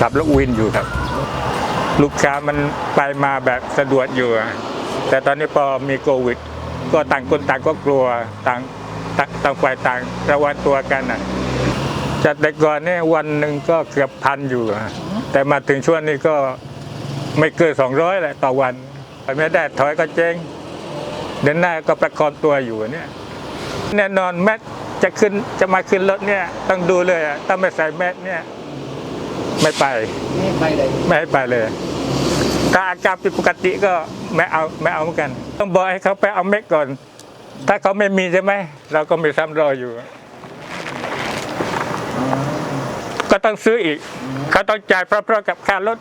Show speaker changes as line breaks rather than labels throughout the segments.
ขับรถวินอยู่ครับ ลูกค้ามันไปมาแบบสะดวกอยู่ แต่ตอนนี้พอมีโควิด ก็ต่างคนต่างก็กลัวต่างต่างางฝ่ายต่างระวังตัวกันอะจากแต่ก่อนเนี่ยวันหนึ่งก็เกือบพันอยู่ แต่มาถึงช่วงนี้ก็ไม่เกินสองร้อยแหละต่อวันไปไม่ได้ถอยก็เจ๊งเดินหน้าก็ประคองตัวอยู่เนี่ยแน่นอนแมทจะขึ้นจะมาขึ้นรถเนี่ยต้องดูเลยถ้าไม่ใส่แมทเนี่ย ไม่ไป
ไม่ไปเลย
ไม่ให้ไปเลย ถ้าอาการผิดปกติก็ไม่เอาไม่เอาเหมือนกัน ต้องบอกให้เขาไปเอาเม็ดก่อน ถ้าเขาไม่มีใช่ไหมเราก็มีซ้ำรออยู่ ก็ต้องซื้ออีก เขาต้องจ่ายเพราะๆกับค่ารถ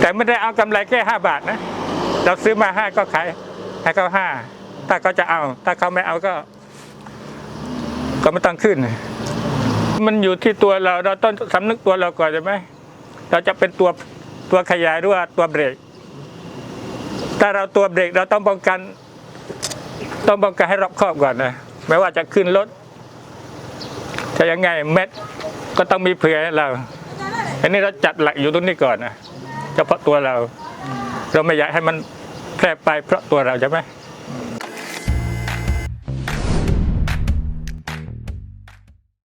แต่ไม่ได้เอากำไรแค่ห้าบาทนะ เราซื้อมาห้าก็ขายให้เขาห้าถ้าเขาจะเอา ถ้าเขาไม่เอาก็ ก็ไม่ต้องขึ้น มันอยู่ที่ตัวเราเราต้องสำนึกตัวเราก่อนใช่ไหมเราจะเป็นตัวตัวขยายหรือว่าตัวเบรกถ้าเราตัวเบรกเราต้องป้องกัน ต้องป้องกันให้รอบคอบก่อนนะไม่ว่าจะขึ้นรถจะยังไงเม็ดก็ต้องมีเผื่อให้เราอันนี้เราจัดหลักอยู่ตรงนี้ก่อนนะเฉพาะตัวเรา เราไม่อยากให้มันแพร่ไปเพราะตัวเราใช่ไหม